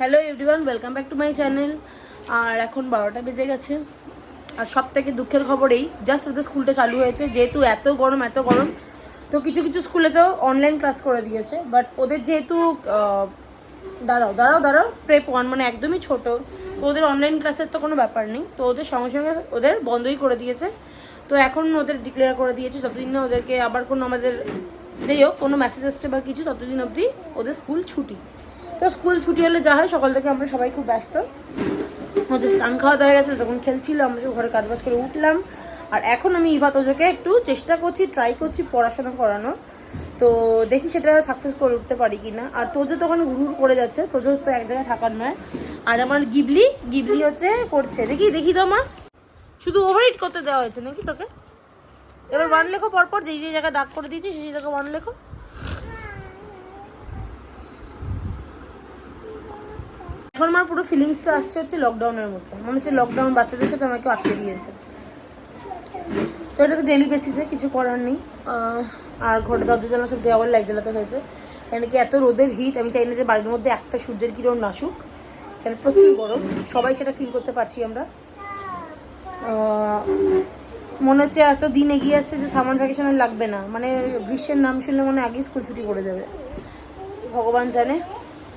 Hello everyone welcome back to my channel আর এখন বারোটা বেজে গেছে। আর সব থেকে দুঃখের খবর এই জাস্ট ওদের স্কুলটা চালু হয়েছে, যেহেতু এত গরম এত গরম, তো কিছু কিছু স্কুলে তো অনলাইন ক্লাস করে দিয়েছে বাট ওদের যেহেতু দাঁড়াও দাঁড়াও দাঁড়াও প্রেপ ওয়ান মানে একদমই ছোট, তো ওদের অনলাইন ক্লাসের তো কোনো ব্যাপার নেই, তো ওদের সঙ্গে সঙ্গে ওদের বন্ধই করে দিয়েছে। তো এখন ওদের ডিক্লেয়ার করে দিয়েছে, যতদিন না ওদেরকে আবার কোনো আমাদের, যাই হোক, কোনো মেসেজ আসছে বা কিছু, ততদিন অবধি ওদের স্কুল ছুটি। তো স্কুল ছুটি হলে যা হয়, সকাল থেকে আমরা সবাই খুব ব্যস্ত। আমাদের স্নান খাওয়া দাওয়া গেছে, তখন খেলছিল, আমরা সব ঘরে কাজবাজ করে উঠলাম। আর এখন আমি ইভা তোজোকে একটু চেষ্টা করছি ট্রাই করছি পড়াশোনা করানোর। তো দেখি সেটা সাকসেস করে উঠতে পারি কি না আর তোজো তখন ঘুর করে যাচ্ছে, তোজো তো এক জায়গায় থাকার নয়। আর আমার গিবলি গিবলি হচ্ছে করছে। দেখি দেখি তো মা। শুধু ওভারহিট করতে দেওয়া হয়েছে নাকি তোকে? এবার ওয়ান লেখো পরপর, যেই যেই জায়গায় দাগ করে দিয়েছি, সেই জায়গায় ওয়ান লেখো। এখন আমার পুরো ফিলিংসটা আসছে হচ্ছে লকডাউনের মধ্যে। মনে হচ্ছে লকডাউন বাচ্চাদের সাথে আমাকে আটকে দিয়েছে। তো এটা তো ডেলি বেসিসে কিছু করার নেই। আর ঘরে দরজা সব দেওয়াল লাইট জ্বালাতে হয়েছে। কেন কি এত রোদের হিট আমি চাই না যে বাড়ির মধ্যে একটা সূর্যের কিরণ নাসুক কেন প্রচুর গরম, সবাই সেটা ফিল করতে পারছি আমরা। মনে হচ্ছে এত দিন এগিয়ে আসছে যে সামার ভ্যাকেশন লাগবে না। মানে গ্রীষ্মের নাম শুনলে মনে আগেই স্কুল ছুটি পড়ে যাবে। ভগবান জানে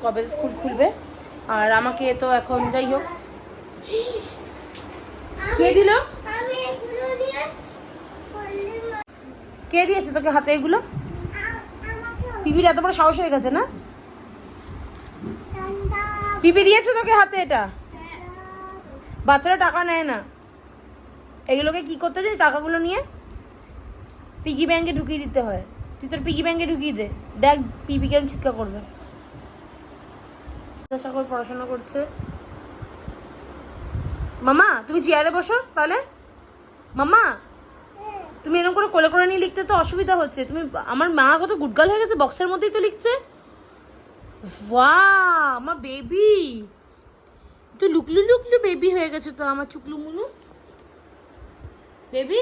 কবে স্কুল খুলবে। আর আমাকে তো এখন যাই হোক। কে দিল? কে দিয়েছে তোকে হাতে এগুলো? পিপির এত বড় সাহস হয়ে গেছে না? পিপি দিয়েছে তোকে হাতে এটা? বাচ্চারা টাকা নেয় না। এগুলোকে কি করতে চাই টাকাগুলো নিয়ে? পিগি ব্যাংকে ঢুকিয়ে দিতে হয়। তুই তোর পিগি ব্যাংকে ঢুকিয়ে দে। দেখ পিপি কেন চিৎকার করবে। করে পড়াশোনা করছে। মামা তুমি চেয়ারে বসো তাহলে। মামা তুমি এরকম করে কোলে করে নিয়ে লিখতে তো অসুবিধা হচ্ছে। তুমি আমার মা কত গুডগাল হয়ে গেছে বক্সের মধ্যেই তো লিখছে। ওয়া আমার বেবি তো লুকলু লুকলু বেবি হয়ে গেছে তো আমার চুকলু মুনু। বেবি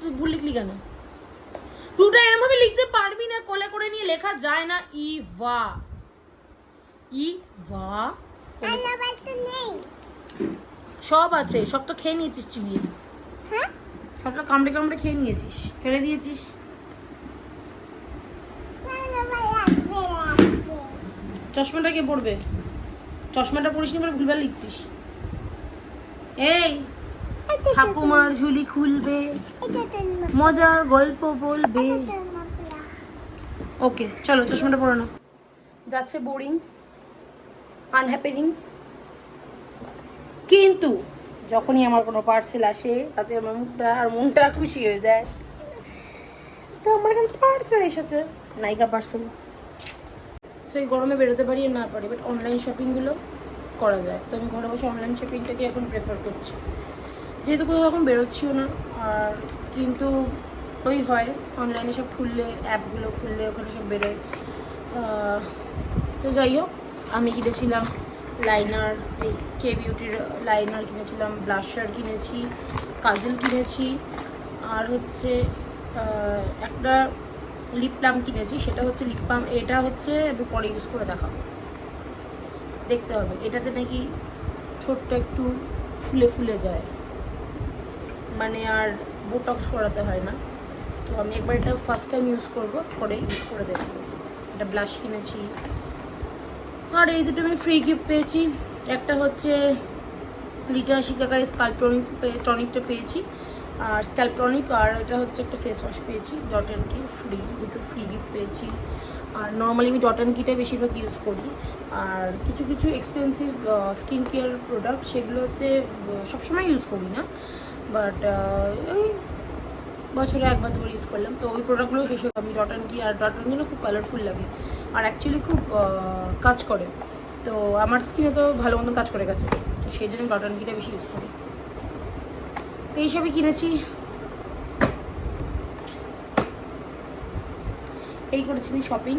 তুই ভুল লিখলি কেন? টুটা এরম ভাবে লিখতে পারবি না কোলে করে নিয়ে লেখা যায় না। ই ভা ই ভা তো সব আছে সব তো খেয়ে নিয়েছিস চিবিয়ে। হ্যাঁ? সবটা কামড়ে কামড়ে খেয়ে নিয়েছিস ফেলে দিয়েছিস। চশমাটা কে পড়বে চশমাটা পড়িস নি বলে ভুলভাল লিখছিস। এই ঠাকুমার ঝুলি খুলবে। মজার গল্প বলবে। ওকে চলো চশমাটা পড়ো না যাচ্ছে বোরিং আনহ্যাপেনিং কিন্তু যখনই আমার কোনো পার্সেল আসে তাতে আমার মুখটা আর মনটা খুশি হয়ে যায়। তো আমার এখানে পার্সেল এসেছে নাইকা পার্সেল সো এই গরমে বেরোতে পারি না পারি বাট অনলাইন শপিংগুলো করা যায়। তো আমি ঘরে বসে অনলাইন শপিংটাকে এখন প্রেফার করছি। যেহেতু কোথাও এখন বেরোচ্ছিও না, আর কিন্তু ওই হয় অনলাইনে সব খুললে অ্যাপগুলো খুললে ওখানে সব বেরোয়। তো যাই হোক, আমি কিনেছিলাম লাইনার এই কে বিউটির লাইনার কিনেছিলাম ব্লাশার কিনেছি, কাজল কিনেছি, আর হচ্ছে একটা লিপ প্লাম কিনেছি, সেটা হচ্ছে লিপ পাম এটা হচ্ছে আমি পরে ইউজ করে দেখাবো। দেখতে হবে, এটাতে নাকি ছোট্ট একটু ফুলে ফুলে যায়। মানে আর বোটক্স করাতে হয় না। তো আমি একবার এটা ফার্স্ট টাইম ইউজ করব, পরে ইউজ করে দেখব। এটা ব্লাশ কিনেছি। আর এই দুটো আমি ফ্রি গিফট পেয়েছি। একটা হচ্ছে রিটা শিকাকার স্ক্যালপ্রনিক টনিক টনিকটা পেয়েছি। আর স্ক্যালপ্রনিক আর এটা হচ্ছে একটা ফেস ওয়াশ পেয়েছি। ডট অ্যান্ড কি ফ্রি দুটো ফ্রি গিফট পেয়েছি। আর নর্মালি আমি ডট অ্যান্ড কিটাই বেশিরভাগ ইউজ করি। আর কিছু কিছু এক্সপেন্সিভ স্কিন কেয়ার প্রোডাক্ট সেগুলো হচ্ছে সবসময় ইউজ করি না। বাট ওই বছরে একবার দুবার ইউজ করলাম। তো ওই প্রোডাক্টগুলো শেষ হয়ে আমি ডট অ্যান্ড কি আর ডট অ্যান্ড খুব কালারফুল লাগে। আর অ্যাকচুয়ালি খুব কাজ করে। তো আমার স্কিনে তো ভালো মতন কাজ করে গেছে। তো সেই জন্য ডট অ্যান্ড কিটা বেশি ইউজ করি। তো এইসবই কিনেছি। এই করেছি আমি শপিং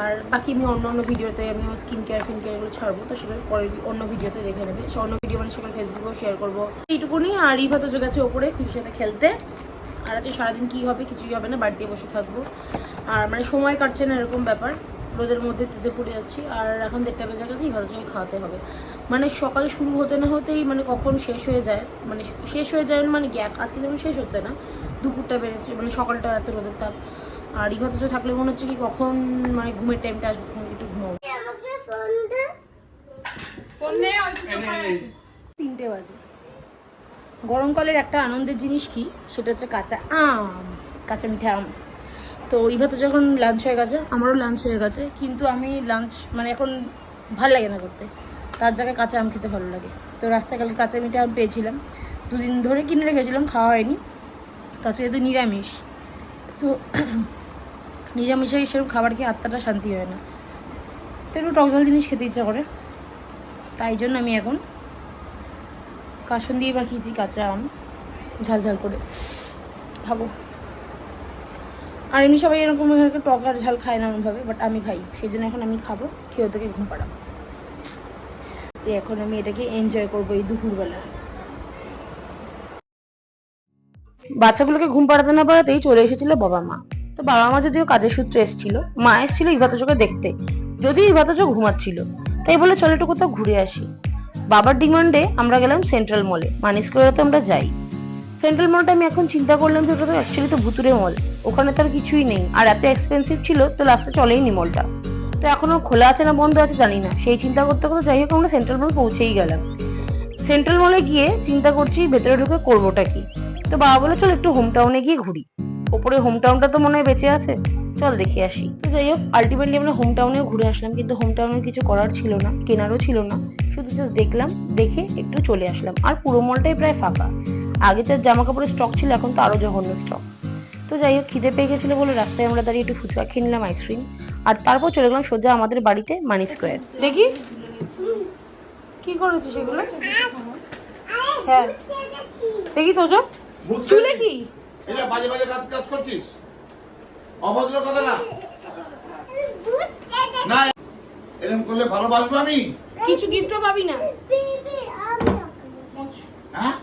আর বাকি আমি অন্য অন্য ভিডিওতে আমি আমার স্কিন কেয়ার ফিন কেয়ারগুলো ছাড়বো, তো সেটা পরে অন্য ভিডিওতে দেখে নেবে। সে অন্য ভিডিও মানে সেগুলো ফেসবুকেও শেয়ার করব। এইটুকুনি, আর ইভা তো গেছে ওপরে, খুশির সাথে খেলতে। আর আছে সারাদিন কী হবে, কিছুই হবে না বাড়িতে বসে থাকব। আর মানে সময় কাটছে না, এরকম ব্যাপার। রোদের মধ্যে তেতে পড়ে যাচ্ছি, আর এখন দেড়টা বেজে গেছে ইভাদাজকে খাওয়াতে হবে। মানে সকাল শুরু হতে না হতেই মানে কখন শেষ হয়ে যায় মানে শেষ হয়ে যায় মানে গ্যাপ আজকে যেমন শেষ হচ্ছে না, দুপুরটা বেড়েছে মানে সকালটা এত রোদের তাপ। আর ইভাদাজ থাকলে মনে হচ্ছে কি কখন মানে ঘুমের টাইমটা আসবে তখন একটু ঘুমাবো। আমাকে তিনটে বাজে। গরমকালের একটা আনন্দের জিনিস কি? সেটা হচ্ছে কাঁচা আম কাঁচা মিঠা আম। তো ইভা তো যখন লাঞ্চ হয়ে গেছে আমারও লাঞ্চ হয়ে গেছে কিন্তু আমি লাঞ্চ মানে এখন ভালো লাগে না করতে। তার জায়গায় কাঁচা আম খেতে ভালো লাগে। তো রাস্তাকালে কাঁচা মিঠা আম পেয়েছিলাম। দুদিন ধরে কিনে রেখেছিলাম খাওয়া হয়নি। তাছাড়া যেহেতু নিরামিষ। তো নিরামিষে সেরকম খাবার খেয়ে আত্মাটা শান্তি হয় না। তো একটু টক জল জিনিস খেতে ইচ্ছা করে। তাই জন্য আমি এখন কাসন দিয়ে মাখিয়েছি কাঁচা আম, ঝাল ঝাল করে। খাব। আর এমনি সবাই এরকম টক আর ঝাল খায় না এরকমভাবে বাট আমি খাই। সেই জন্য এখন আমি খাব খেয়েও থেকে ঘুম পাড়াবো। এখন আমি এটাকে এনজয় করব এই দুপুরবেলা। বাচ্চাগুলোকে ঘুম পাড়াতে না পাড়াতেই চলে এসেছিল বাবা মা তো বাবা মা যদিও কাজের সূত্রে এসেছিল, মা এসেছিল ইভাতজকে দেখতে, যদিও ইভাতজ ঘুমাচ্ছিল। তাই বলে চলে একটু কোথাও ঘুরে আসি। বাবার ডিমান্ডে আমরা গেলাম সেন্ট্রাল মলে মানিস করে তো আমরা যাই। সেন্ট্রাল মলটা আমি এখন চিন্তা করলাম যে ওটা তো অ্যাকচুয়ালি তো ভুতুরে মল, ওখানে তো আর কিছুই নেই, আর এত এক্সপেন্সিভ ছিল তো লাস্টে চলেই নি মলটা। তো এখনও খোলা আছে না বন্ধ আছে জানি না, সেই চিন্তা করতে করতে যাই হোক আমরা সেন্ট্রাল মল পৌঁছেই গেলাম। সেন্ট্রাল মলে গিয়ে চিন্তা করছি ভেতরে ঢুকে করবোটা কি? তো বাবা বলে চল একটু হোম টাউনে গিয়ে ঘুরি। ওপরে হোম টাউনটা তো মনে হয় বেঁচে আছে। চল দেখে আসি। তো যাই হোক আলটিমেটলি আমরা হোম টাউনেও ঘুরে আসলাম কিন্তু হোম টাউনে কিছু করার ছিল না কেনারও ছিল না। শুধু জাস্ট দেখলাম দেখে একটু চলে আসলাম। আর পুরো মলটাই প্রায় ফাঁকা। আগে তো জামা কাপড়ের স্টক ছিল এখন তো আরও জঘন্য স্টক তো যাই হোক খিদে পেয়ে গেছিল বলে রাস্তায় আমরা দাঁড়িয়ে একটু ফুচকা খেয়ে নিলাম আইসক্রিম আর তারপর চলে গেলাম সোজা আমাদের বাড়িতে মানি স্কোয়ার দেখি। কি করেছিস সেগুলো হ্যাঁ। দেখি তো চুলে কি? এই যে বাজে বাজে কাজ কাজ করছিস? অভদ্র কথা না। না এরকম করলে ভালোবাসবো আমি? কিছু গিফটও পাবি না। হ্যাঁ?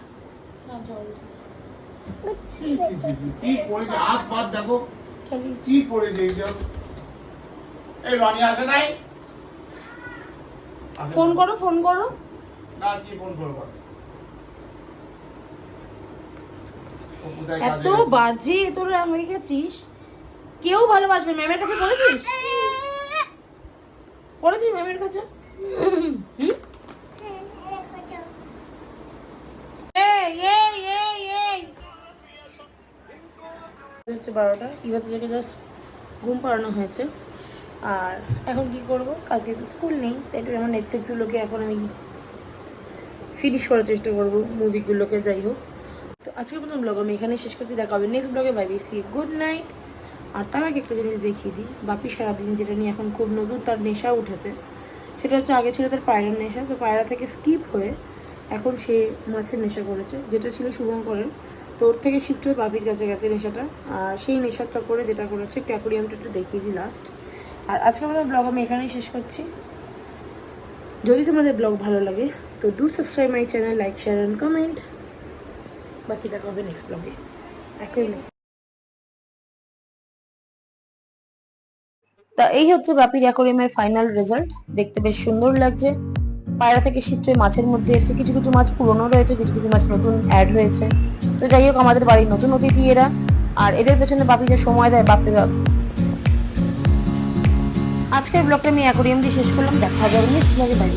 কি হাত পাত দেখো। কি এই রনি আসে নাই? ফোন করো ফোন করো। না কি ফোন করব? এত বাজে তোরা হয়ে গেছিস? কেউ ভালোবাসবে ম্যামের কাছে বলেছিস বলেছিস ম্যামের কাছে। হচ্ছে বারোটা এবার থেকে জাস্ট ঘুম পাড়ানো হয়েছে। আর এখন কি করব? কালকে তো স্কুল নেই তাই একটু আমার নেটফ্লিক্সগুলোকে এখন আমি ফিনিশ করার চেষ্টা করব মুভিগুলোকে যাই হোক। আজকের মতন ব্লগ আমি এখানে শেষ করছি। দেখা হবে নেক্সট ব্লগে বাই সি গুড নাইট আর তার আগে একটা জিনিস দেখিয়ে দিই। বাপি সারাদিন যেটা নিয়ে এখন খুব নতুন, তার নেশা উঠেছে। সেটা হচ্ছে আগে ছিল তার পায়রার নেশা। তো পায়রা থেকে স্কিপ হয়ে এখন সে মাছের নেশা করেছে, যেটা ছিল শুভঙ্করের। তো ওর থেকে শিফট হয়ে বাপির কাছে গেছে নেশাটা। আর সেই নেশার চক্করে যেটা করেছে একটু অ্যাকোরিয়ামটা একটু দেখিয়ে দিই লাস্ট আর আজকের মতো ব্লগ আমি এখানেই শেষ করছি। যদি তোমাদের ব্লগ ভালো লাগে, তো do subscribe my channel like share and comment বাকি দেখা হবে নেক্সট ব্লগে একই নেই তা এই হচ্ছে বাপির অ্যাকোরিয়ামের ফাইনাল রেজাল্ট দেখতে বেশ সুন্দর লাগছে। পায়রা থেকে শিফট হয়ে মাছের মধ্যে এসে কিছু কিছু মাছ পুরনো রয়েছে, কিছু কিছু মাছ নতুন অ্যাড হয়েছে। তো যাই হোক, আমাদের বাড়ির নতুন অতিথি এরা। আর এদের পেছনে বাপি যে সময় দেয়, বাপরে বাপ। আজকের ব্লগটা আমি অ্যাকোরিয়াম দিয়ে শেষ করলাম। দেখা যাবে নেক্সট ব্লগে বাই